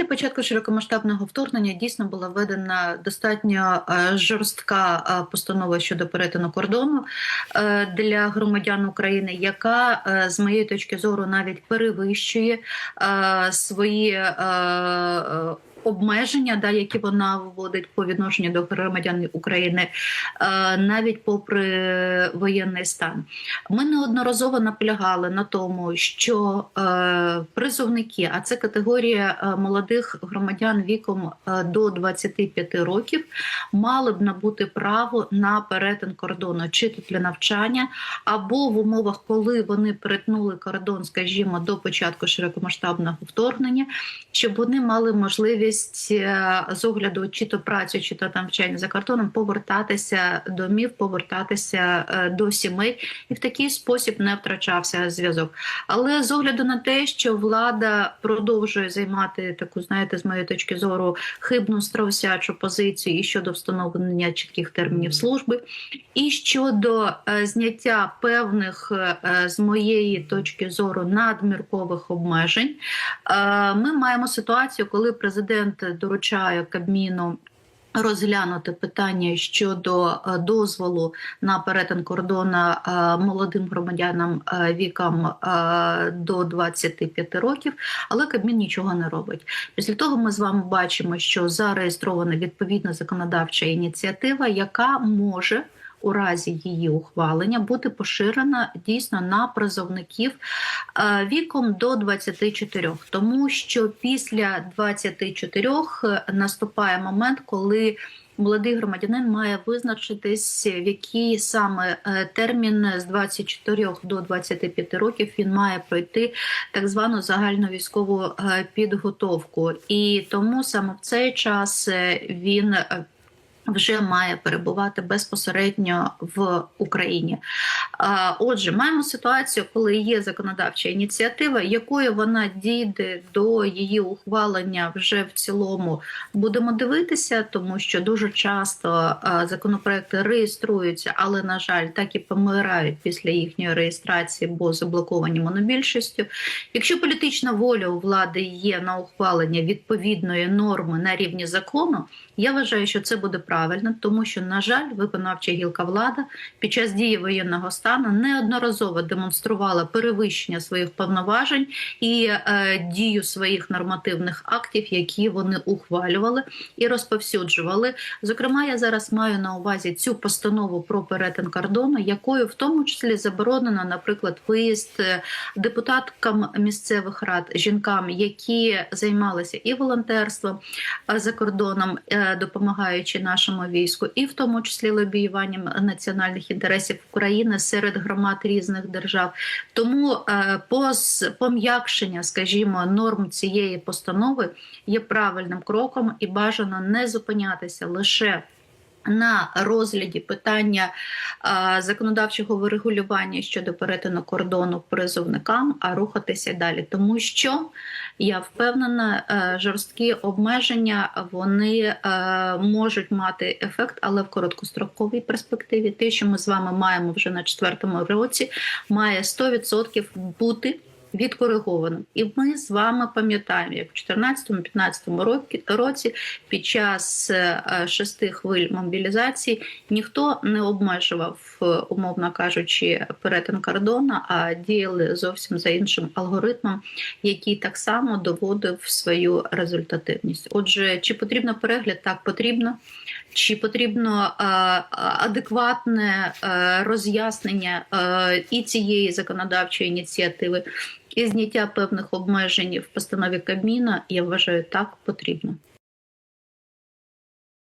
Після початку широкомасштабного вторгнення дійсно була введена достатньо е, жорстка е, постанова щодо перетину кордону е, для громадян України, яка з моєї точки зору навіть перевищує свої. Обмеження, да, які вона вводить по відношенню до громадян України, е, навіть попри воєнний стан, ми неодноразово наполягали на тому, що е, призовники, а це категорія е, молодих громадян віком до 25 років, мали б набути право на перетин кордону, чи то для навчання, або в умовах, коли вони перетнули кордон, скажімо, до початку широкомасштабного вторгнення, щоб вони мали можливість е, з огляду чи то працю, чи то навчання за кордоном повертатися до домів, повертатися е, до сімей, і в такий спосіб не втрачався зв'язок. Але з огляду на те, що влада продовжує займати таку, знаєте, з моєї точки зору, хибну страусячу позицію і щодо встановлення чітких термінів служби, і щодо е, зняття певних з моєї точки зору надміркових обмежень, ми маємо ситуацію, коли президент доручає Кабміну. Розглянути питання щодо е, дозволу на перетин кордону е, молодим громадянам е, віком е, до 25 років, але Кабмін нічого не робить. Після того ми з вами бачимо, що зареєстрована відповідна законодавча ініціатива, яка може у разі її ухвалення бути поширена дійсно на призовників е, віком до 24, тому що після 24 наступає момент, коли Молодий громадянин має визначитись, в який саме е, термін з 24 до 25 років він має пройти так звану загальну військову е, підготовку, і тому саме в цей час е, він е, вже має перебувати безпосередньо в Україні. Отже, маємо ситуацію, коли є законодавча ініціатива, якою вона дійде до її ухвалення вже в цілому. Будемо дивитися, тому що дуже часто законопроекти реєструються, але на жаль, так і помирають після їхньої реєстрації, бо заблоковані монобільшістю. Якщо політична воля у влади є на ухвалення відповідної норми на рівні закону, я вважаю, що це буде правильно, тому що, на жаль, виконавча гілка влада під час дії воєнного стану неодноразово демонструвала перевищення своїх повноважень і е, дію своїх нормативних актів, які вони ухвалювали і розповсюджували. Зокрема, я зараз маю на увазі цю постанову про перетин кордону, якою в тому числі заборонено, наприклад, виїзд е, депутаткам місцевих рад, жінкам, які займалися і волонтерством е, за кордоном. Е, допомагаючи нашому війську, і в тому числі лобіюванням національних інтересів України серед громад різних держав. Тому е, пом'якшення, скажімо, норм цієї постанови є правильним кроком і бажано не зупинятися лише. На розгляді питання а, законодавчого врегулювання щодо перетину кордону призовникам, а рухатися далі, тому що я впевнена, е, жорсткі обмеження вони е, можуть мати ефект, але в короткостроковій перспективі. Те, що ми з вами маємо вже на четвертому році, має 100% бути відкориговано. І ми з вами пам'ятаємо, як в 2014-2015 році під час е, шести хвиль мобілізації ніхто не обмежував, е, умовно кажучи, перетин кордону, а діяли зовсім за іншим алгоритмом, який так само доводив свою результативність. Отже, чи потрібно перегляд? Так потрібно. Чи потрібно е, адекватне роз'яснення і цієї законодавчої ініціативи, і зняття певних обмежень в постанові Кабміна, я вважаю, так потрібно.